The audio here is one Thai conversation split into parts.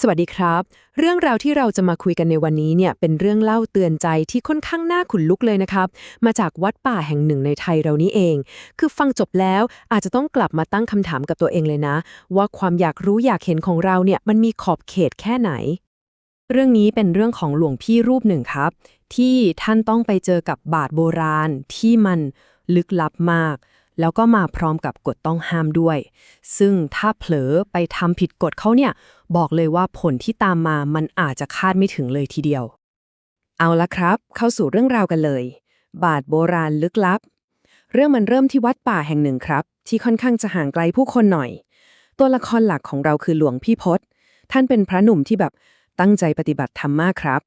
สวัสดีครับ เรื่องราวที่เราจะมาคุยกันในวันนี้เนี่ยเป็นเรื่องเล่าเตือนใจที่ค่อนข้างน่าขุนลุกเลยนะครับ มาจากวัดป่าแห่งหนึ่งในไทยเรานี้เอง คือฟังจบแล้วอาจจะต้องกลับมาตั้งคำถามกับตัวเองเลยนะ ว่าความอยากรู้อยากเห็นของเราเนี่ยมันมีขอบเขตแค่ไหน เรื่องนี้เป็นเรื่องของหลวงพี่รูปหนึ่งครับ ที่ท่านต้องไปเจอกับบาทโบราณที่มันลึกลับมาก แล้วก็มาพร้อมกับกฎต้องห้ามด้วย ซึ่งถ้าเผลอไปทำผิดกฎเขาเนี่ย บอกเลยว่าผลที่ตามมามันอาจจะคาดไม่ถึงเลยทีเดียว เอาละครับ เข้าสู่เรื่องราวกันเลย บาทโบราณลึกลับ เรื่องมันเริ่มที่วัดป่าแห่งหนึ่งครับ ที่ค่อนข้างจะห่างไกลผู้คนหน่อย ตัวละครหลักของเราคือหลวงพี่พศท่านเป็นพระหนุ่มที่แบบตั้งใจปฏิบัติธรรมมากครับ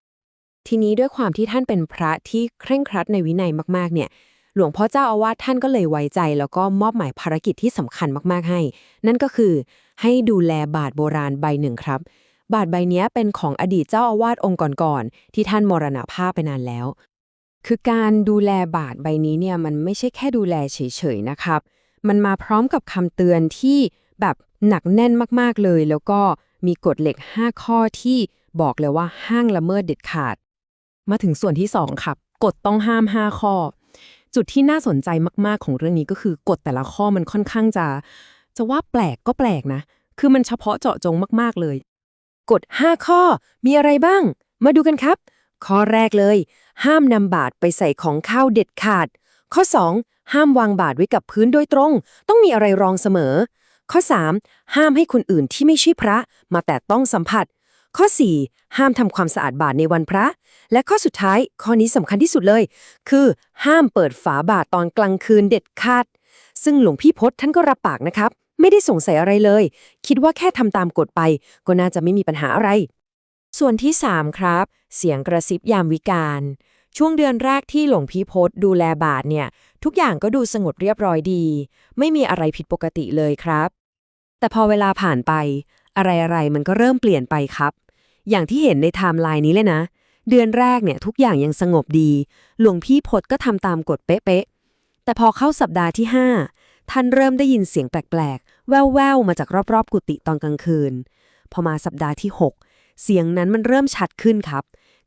ทีนี้ด้วยความที่ท่านเป็นพระที่เคร่งครัดในวินัยมากๆ เนี่ย หลวงพ่อเจ้าอาวาสท่านก็เลยไว้ใจ แล้วก็มอบหมายภารกิจที่สำคัญมากๆให้ นั่นก็คือ ให้ดูแลบาทโบราณใบหนึ่งครับ บาทใบนี้เป็นของอดีตเจ้าอาวาสองค์ก่อนๆที่ท่านมรณภาพไปนานแล้ว คือการดูแลบาทใบนี้เนี่ยมันไม่ใช่แค่ดูแลเฉยๆนะครับ มันมาพร้อมกับคำเตือนที่แบบหนักแน่นมากๆเลย แล้วก็มีกฎเหล็ก 5 ข้อที่บอกเลยว่าห้างละเมิดเด็ดขาด มาถึงส่วนที่ 2 ครับ กฎต้องห้าม 5 ข้อ จุดที่น่าสนใจมากๆของเรื่องนี้ก็คือกฎแต่ละข้อมันค่อนข้างจะ จะว่าแปลกก็แปลกนะ คือมันเฉพาะเจาะจงมากๆเลย กฎ 5 ข้อมีอะไรบ้าง มาดูกันครับ ข้อแรกเลย ห้ามนำบาตรไปใส่ของข้าวเด็ดขาด ข้อ 2 ห้ามวางบาตรไว้กับพื้นโดยตรง ต้องมีอะไรรองเสมอ ข้อ 3 ห้ามให้คนอื่นที่ไม่ใช่พระ มาแตะต้องสัมผัส ข้อ 4 ห้ามทำความสะอาดบาตรในวันพระ และข้อสุดท้าย ข้อนี้สำคัญที่สุดเลย คือ ห้ามเปิดฝาบาตรตอนกลางคืนเด็ดขาด ซึ่งหลวงพี่พศท่านก็รับปากนะครับ ไม่ได้สงสัยอะไรเลย คิดว่าแค่ทำตามกฎไป ก็น่าจะไม่มีปัญหาอะไร ส่วนที่ 3 ครับ เสียงกระซิบยามวิกาลช่วงเดือนแรกที่หลวงพี่พศดูแลบาทเนี่ย ทุกอย่างก็ดูสงบเรียบร้อยดี ไม่มีอะไรผิดปกติเลยครับ แต่พอเวลาผ่านไป อะไรๆมันก็เริ่มเปลี่ยนไปครับ อย่างที่เห็นในไทม์ไลน์นี้เลยนะ เดือนแรกเนี่ยทุกอย่างยังสงบดี หลวงพี่พศก็ทำตามกฎเป๊ะๆ แต่พอเข้าสัปดาห์ที่ 5 ท่านเริ่มได้ยินเสียงแปลกๆ แว่วๆ มาจากรอบๆ กุฏิตอนกลางคืน พอมาสัปดาห์ที่ 6 เสียงนั้นมันเริ่มชัดขึ้นครับ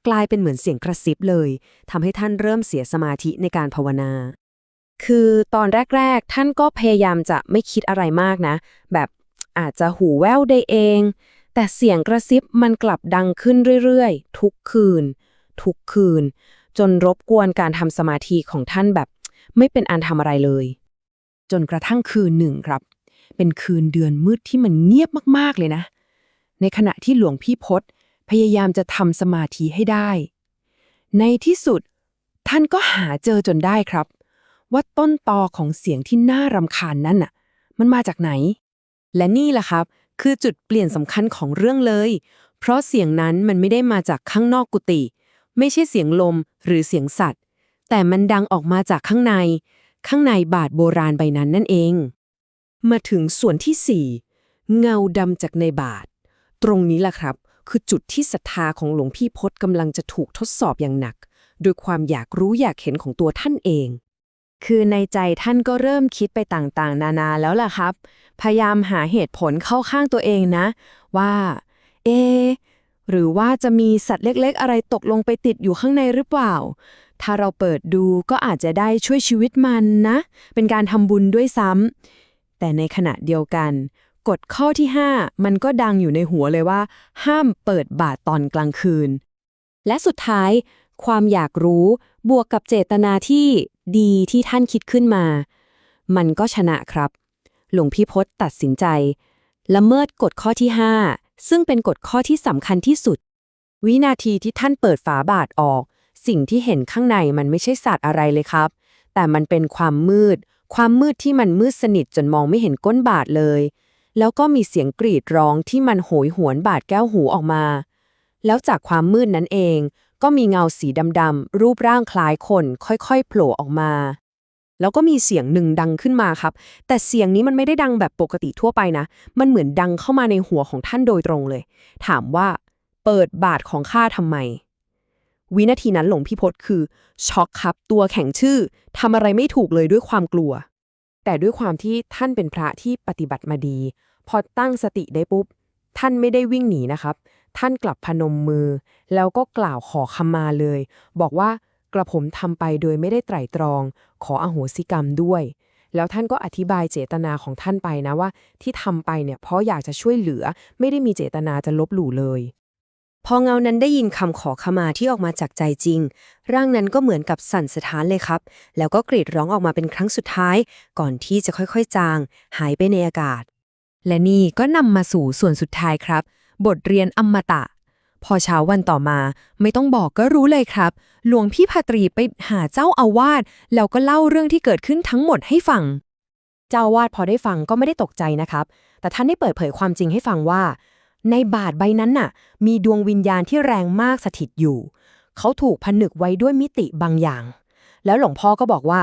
กลายเป็นเหมือนเสียงกระซิบเลยทำให้ท่านเริ่มเสียสมาธิในการภาวนาคือตอนแรก ๆ ท่านก็พยายามจะไม่คิดอะไรมากนะ แบบอาจจะหูแว่วได้เอง แต่เสียงกระซิบมันกลับดังขึ้นเรื่อยๆ ทุกคืน ทุกคืน จนรบกวนการทำสมาธิของท่านแบบ ไม่เป็นอันทำอะไรเลย จนกระทั่งคืนหนึ่งครับ เป็นคืนเดือนมืดที่มันเงียบมากๆเลยนะ ในขณะที่หลวงพี่พศพยายามจะทำสมาธิให้ได้ ในที่สุด ท่านก็หาเจอจนได้ครับ ว่าต้นตอของเสียงที่น่ารำคาญนั่นน่ะ มันมาจากไหน และนี่แหละครับ คือจุดเปลี่ยนสำคัญของเรื่องเลย เพราะเสียงนั้นมันไม่ได้มาจากข้างนอกกุฏิไม่ใช่เสียงลมหรือเสียงสัตว์ แต่มันดังออกมาจากข้างใน ข้างในบาทโบราณใบนั้นนั่นเอง มาถึงส่วนที่4เงาดำจากในบาทตรงนี้แหละครับ คือจุดที่ศรัทธาของหลวงพี่พศกำลังจะถูกทดสอบอย่างหนัก โดยความอยากรู้อยากเห็นของตัวท่านเอง คือในใจท่านก็เริ่มคิดไปต่างๆ นานาแล้วล่ะครับ พยายามหาเหตุผลเข้าข้างตัวเองนะ ว่า เอ หรือว่าจะมีสัตว์เล็กๆ อะไรตกลงไปติดอยู่ข้างในหรือเปล่า ถ้าเราเปิดดูก็อาจจะได้ช่วยชีวิตมันนะ เป็นการทำบุญด้วยซ้ำแต่ในขณะเดียวกันกฎข้อที่ 5 มันก็ดังอยู่ในหัวเลยว่า ห้ามเปิดบาทตอนกลางคืน และสุดท้าย ความอยากรู้ บวกกับเจตนาที่ดีที่ท่านคิดขึ้นมา มันก็ชนะครับ หลวงพี่พศตัดสินใจ ละเมิดกฎข้อที่ 5 ซึ่งเป็นกฎข้อที่สำคัญที่สุด วินาทีที่ท่านเปิดฝาบาทออก สิ่งที่เห็นข้างในมันไม่ใช่สัตว์อะไรเลยครับ แต่มันเป็นความมืด ความมืดที่มันมืดสนิทจนมองไม่เห็นก้นบาทเลย แล้วก็มีเสียงกรีดร้องที่มันโหยหวนบาดแก้วหูออกมา แล้วจากความมืดนั้นเอง ก็มีเงาสีดำๆรูปร่างคล้ายคนค่อยๆโผล่ออกมา แล้วก็มีเสียงหนึ่งดังขึ้นมาครับ แต่เสียงนี้มันไม่ได้ดังแบบปกติทั่วไปนะ มันเหมือนดังเข้ามาในหัวของท่านโดยตรงเลย ถามว่า เปิดบาทของข้าทำไม วินาทีนั้นหลวงพี่พศคือช็อกครับตัวแข็งชื่อทำอะไรไม่ถูกเลยด้วยความกลัว แต่ด้วยความที่ท่านเป็นพระที่ปฏิบัติมาดี พอตั้งสติได้ปุ๊บ ท่านไม่ได้วิ่งหนีนะครับ ท่านกลับพนมมือ แล้วก็กล่าวขอขมาเลย บอกว่ากระผมทำไปโดยไม่ได้ไตร่ตรอง ขออโหสิกรรมด้วย แล้วท่านก็อธิบายเจตนาของท่านไปนะว่า ที่ทำไปเนี่ยเพราะอยากจะช่วยเหลือ ไม่ได้มีเจตนาจะลบหลู่เลยพอเงานั้นได้ยินคำขอขมาที่ออกมาจากใจจริง ร่างนั้นก็เหมือนกับสั่นสะท้านเลยครับ แล้วก็กรีดร้องออกมาเป็นครั้งสุดท้าย ก่อนที่จะค่อยๆ จาง หายไปในอากาศ และนี่ก็นำมาสู่ส่วนสุดท้ายครับ บทเรียนอมตะ พอเช้าวันต่อมา ไม่ต้องบอกก็รู้เลยครับ หลวงพี่พาตรีไปหาเจ้าอาวาสแล้วก็เล่าเรื่องที่เกิดขึ้นทั้งหมดให้ฟัง เจ้าอาวาดพอได้ฟังก็ไม่ได้ตกใจนะครับ แต่ท่านได้เปิดเผยความจริงให้ฟังว่า ในบาทใบนั้นน่ะ มีดวงวิญญาณที่แรงมากสถิตอยู่ เขาถูกผนึกไว้ด้วยมิติบางอย่าง แล้วหลวงพ่อก็บอกว่า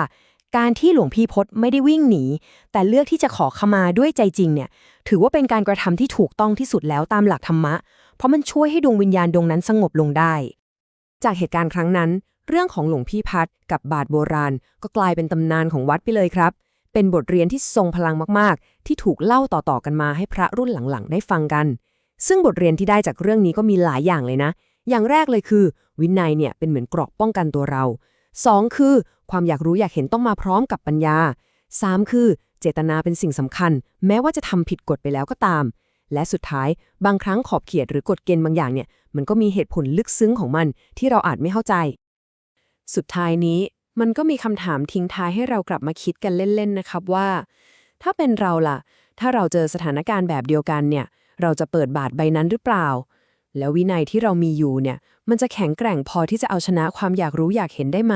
การที่หลวงพี่พศไม่ได้วิ่งหนี แต่เลือกที่จะขอขมาด้วยใจจริงเนี่ย ถือว่าเป็นการกระทำที่ถูกต้องที่สุดแล้วตามหลักธรรมะ เพราะมันช่วยให้ดวงวิญญาณดวงนั้นสงบลงได้ จากเหตุการณ์ครั้งนั้น เรื่องของหลวงพี่พัดกับบาทโบราณ ก็กลายเป็นตำนานของวัดไปเลยครับ เป็นบทเรียนที่ทรงพลังมากๆ ที่ถูกเล่าต่อๆกันมาให้พระรุ่นหลังๆ ได้ฟังกัน ซึ่งบทเรียนที่ได้จากเรื่องนี้ก็มีหลายอย่างเลยนะ อย่างแรกเลยคือ วินัยเนี่ยเป็นเหมือนเกรอกป้องกันตัวเรา 2. คือ ความอยากรู้อยากเห็นต้องมาพร้อมกับปัญญา 3. คือ เจตนาเป็นสิ่งสำคัญ แม้ว่าจะทำผิดกฎไปแล้วก็ตาม และสุดท้ายบางครั้งขอบเขตหรือกฎเกณฑ์บางอย่างเนี่ย มันก็มีเหตุผลลึกซึ้งของมัน ที่เราอาจไม่เข้าใจ สุดท้ายนี้ มันก็มีคำถามทิ้งท้ายให้เรากลับมาคิดกันเล่นๆนะครับว่า ถ้าเป็นเราล่ะ ถ้าเราเจอสถานการณ์แบบเดียวกันเนี่ย เราจะเปิดบาทใบนั้นหรือเปล่า แล้ววินัยที่เรามีอยู่เนี่ย มันจะแข็งแกร่งพอที่จะเอาชนะความอยากรู้อยากเห็นได้ไหม